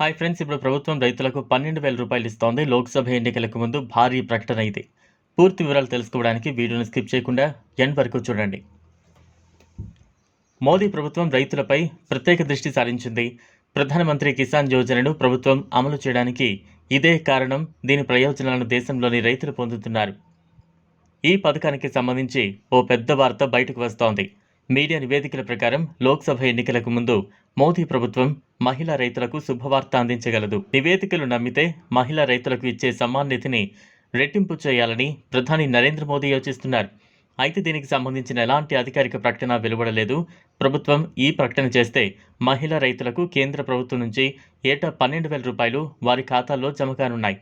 Hi friends ఇప్పుడు ప్రభుత్వం రైతులకు పన్నెండు వేల రూపాయలు ఇస్తోంది. లోక్సభ ఎన్నికలకు ముందు భారీ ప్రకటన ఇది. పూర్తి వివరాలు తెలుసుకోవడానికి వీడియోను స్కిప్ చేయకుండా ఎండ్ వరకు చూడండి. మోదీ ప్రభుత్వం రైతులపై ప్రత్యేక దృష్టి సారించింది. ప్రధానమంత్రి కిసాన్ యోజనను ప్రభుత్వం అమలు చేయడానికి ఇదే కారణం. దీని ప్రయోజనాలను దేశంలోని రైతులు పొందుతున్నారు. ఈ పథకానికి సంబంధించి ఓ పెద్ద వార్త బయటకు వస్తోంది. మీడియా నివేదికల ప్రకారం లోక్సభ ఎన్నికలకు ముందు మోదీ ప్రభుత్వం మహిళా రైతులకు శుభవార్త అందించగలదు. నివేదికలు నమ్మితే మహిళా రైతులకు ఇచ్చే సమ్మాన్ నిధిని రెట్టింపు చేయాలని ప్రధాని నరేంద్ర మోదీ యోచిస్తున్నారు. అయితే దీనికి సంబంధించిన ఎలాంటి అధికారిక ప్రకటన వెలువడలేదు. ప్రభుత్వం ఈ ప్రకటన చేస్తే మహిళా రైతులకు కేంద్ర ప్రభుత్వం నుంచి ఏటా పన్నెండు వేల రూపాయలు వారి ఖాతాల్లో జమ కానున్నాయి.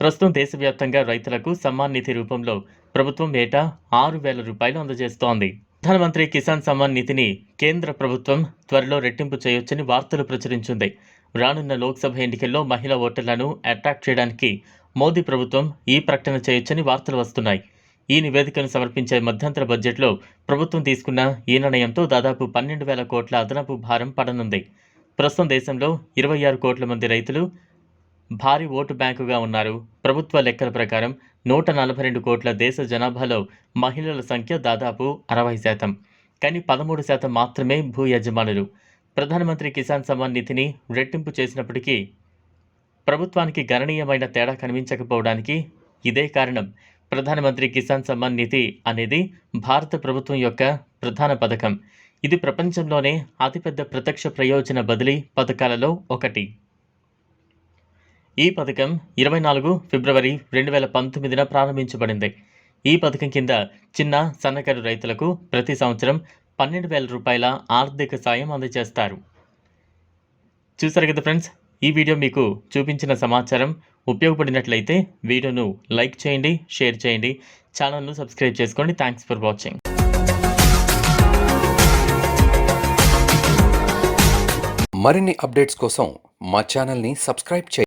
ప్రస్తుతం దేశవ్యాప్తంగా రైతులకు సమ్మాన్ నిధి రూపంలో ప్రభుత్వం ఏటా ఆరు వేల రూపాయలు అందజేస్తోంది. ప్రధానమంత్రి కిసాన్ సమ్మాన్ నిధిని కేంద్ర ప్రభుత్వం త్వరలో రెట్టింపు చేయొచ్చని వార్తలు ప్రచురించింది. రానున్న లోక్సభ ఎన్నికల్లో మహిళా ఓటర్లను అట్రాక్ట్ చేయడానికి మోదీ ప్రభుత్వం ఈ ప్రకటన చేయొచ్చని వార్తలు వస్తున్నాయి. ఈ నివేదికను సమర్పించే మధ్యంతర బడ్జెట్లో ప్రభుత్వం తీసుకున్న ఈ నిర్ణయంతో దాదాపు పన్నెండు వేల కోట్ల అదనపు భారం పడనుంది. ప్రస్తుతం దేశంలో ఇరవై ఆరు కోట్ల మంది రైతులు భారీ ఓటు బ్యాంకుగా ఉన్నారు. ప్రభుత్వ లెక్కల ప్రకారం నూట నలభై రెండు కోట్ల దేశ జనాభాలో మహిళల సంఖ్య దాదాపు అరవై శాతం. కానీ పదమూడు శాతం మాత్రమే భూ యజమానులు. ప్రధానమంత్రి కిసాన్ సమ్మాన్ నిధిని రెట్టింపు చేసినప్పటికీ ప్రభుత్వానికి గణనీయమైన తేడా కనిపించకపోవడానికి ఇదే కారణం. ప్రధానమంత్రి కిసాన్ సమ్మాన్ నిధి అనేది భారత ప్రభుత్వం యొక్క ప్రధాన పథకం. ఇది ప్రపంచంలోనే అతిపెద్ద ప్రత్యక్ష ప్రయోజన బదిలీ పథకాలలో ఒకటి. ఈ పథకం ఇరవై నాలుగు ఫిబ్రవరి రెండు వేల పంతొమ్మిదిన ప్రారంభించబడింది. ఈ పథకం కింద చిన్న సన్నకారు రైతులకు ప్రతి సంవత్సరం పన్నెండు వేల రూపాయల ఆర్థిక సాయం అందజేస్తారు. చూసారు కదా ఫ్రెండ్స్ ఈ వీడియో మీకు చూపించిన సమాచారం. ఉపయోగపడినట్లయితే వీడియోను లైక్ చేయండి షేర్ చేయండి. ఛానల్ను సబ్స్క్రైబ్ చేసుకోండి. Thanks for watching. మరిన్ని అప్డేట్స్ కోసం మా ఛానల్ని సబ్స్క్రైబ్ చేయండి.